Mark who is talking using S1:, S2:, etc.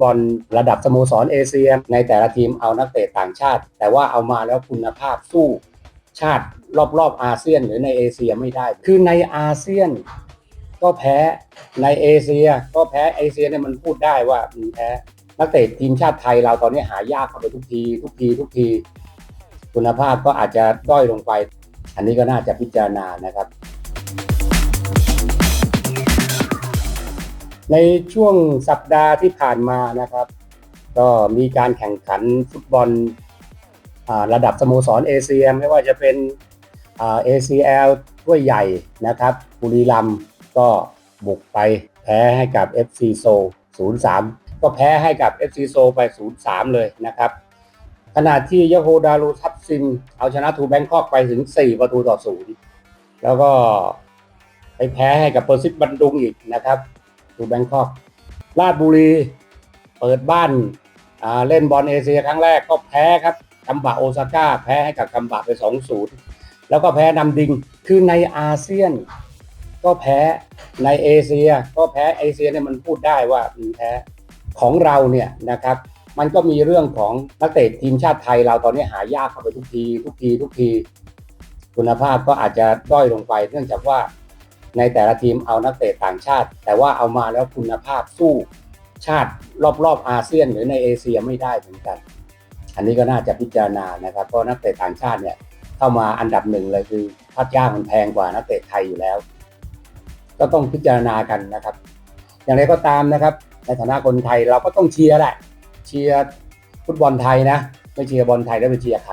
S1: บอลระดับสโมสรเอเชีย ในแต่ละทีมเอานักเตะต่างชาติ แต่ว่าเอามาแล้วคุณภาพสู้ชาติรอบๆอาเซียนหรือในเอเชียไม่ได้ คือในอาเซียนก็แพ้ในเอเชีย ก็แพ้เอเชียเนี่ยมันพูดได้ว่ามันแพ้นักเตะทีมชาติไทยเราตอนนี้หายากเข้าไปทุกที ทุกทีทุกที คุณภาพก็อาจจะด้อยลงไป อันนี้ก็น่าจะพิจารณานะครับ ในช่วงสัปดาห์ที่ผ่านมานะครับ ก็มีการแข่งขันฟุตบอลระดับสโมสรเอเชียไม่ว่าจะเป็นอ่า ACL ถ้วยใหญ่นะครับบุรีรัมย์ก็บุกไปแพ้ให้กับ FC โซ0-3 ก็แพ้ให้กับ FC โซไป 0-3 เลยนะครับขณะที่ยโฮดารูทับซิมเอาชนะทูแบงคอกไปถึง 4 ประตูต่อ0แล้วก็ไปแพ้ให้กับเปอร์ซิบันดุงอีกนะครับ ทูแบงคอกลาดบุรีเปิดบ้านเล่นบอลเอเชียครั้งแรกก็แพ้ครับกัมบะโอซาก้าแพ้ให้กับกัมบะไป 2-0 แล้วก็แพ้นำดิงคือในอาเซียน ก็แพ้ในเอเชีย ก็แพ้เอเชียเนี่ยมันพูดได้ว่ามันแพ้ของเราเนี่ยนะครับ มันก็มีเรื่องของนักเตะทีมชาติไทยเราตอนนี้หายากเข้าไปทุกที ทุกทีทุกที คุณภาพก็อาจจะด้อยลงไป เนื่องจากว่า ในแต่ละทีมเอานักเตะต่างชาติ แต่ว่าเอามาแล้วคุณภาพสู้ชาติรอบๆอาเซียน หรือในเอเชียไม่ได้เหมือนกัน อันนี้ก็น่าจะพิจารณานะครับเพราะนักเตะต่างชาติเนี่ยเข้ามาอันดับหนึ่งเลยคือค่าจ้างมันแพงกว่านักเตะไทยอยู่แล้ว ก็ต้องพิจารณากันนะครับ อย่างไรก็ตามนะครับ ในฐานะคนไทยเราก็ต้องเชียร์แหละเชียร์ฟุตบอลไทยนะไม่เชียร์บอลไทยแล้วไปเชียร์ใคร